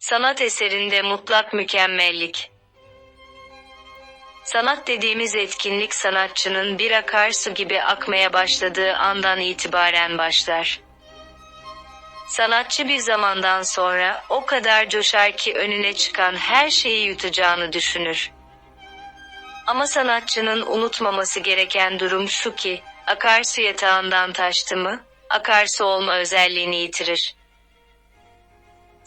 Sanat eserinde mutlak mükemmellik. Sanat dediğimiz etkinlik sanatçının bir akarsu gibi akmaya başladığı andan itibaren başlar. Sanatçı bir zamandan sonra o kadar coşar ki önüne çıkan her şeyi yutacağını düşünür. Ama sanatçının unutmaması gereken durum şu ki, akarsu yatağından taştı mı, akarsu olma özelliğini yitirir.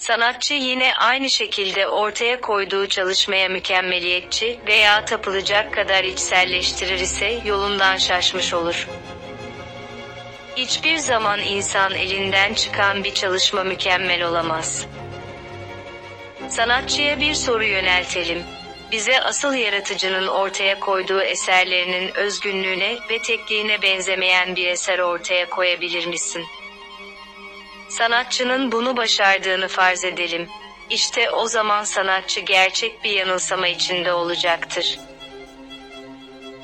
Sanatçı yine aynı şekilde ortaya koyduğu çalışmaya mükemmeliyetçi veya tapılacak kadar içselleştirir ise yolundan şaşmış olur. Hiçbir zaman insan elinden çıkan bir çalışma mükemmel olamaz. Sanatçıya bir soru yöneltelim. Bize asıl yaratıcının ortaya koyduğu eserlerinin özgünlüğüne ve tekliğine benzemeyen bir eser ortaya koyabilir misin? Sanatçının bunu başardığını farz edelim. İşte o zaman sanatçı gerçek bir yanılsama içinde olacaktır.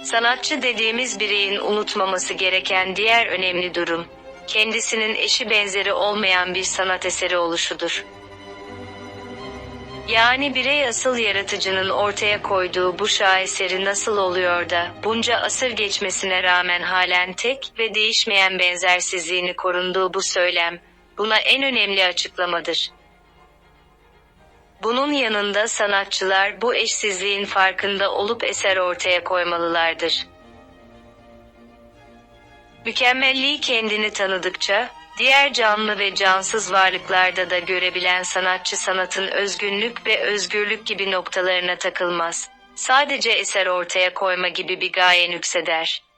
Sanatçı dediğimiz bireyin unutmaması gereken diğer önemli durum, kendisinin eşi benzeri olmayan bir sanat eseri oluşudur. Yani birey asıl yaratıcının ortaya koyduğu bu şaheseri nasıl oluyor da, bunca asır geçmesine rağmen halen tek ve değişmeyen benzersizliğini korunduğu bu söylem, buna en önemli açıklamadır. Bunun yanında sanatçılar bu eşsizliğin farkında olup eser ortaya koymalılardır. Mükemmelliği kendini tanıdıkça, diğer canlı ve cansız varlıklarda da görebilen sanatçı sanatın özgünlük ve özgürlük gibi noktalarına takılmaz. Sadece eser ortaya koyma gibi bir gaye nükseder.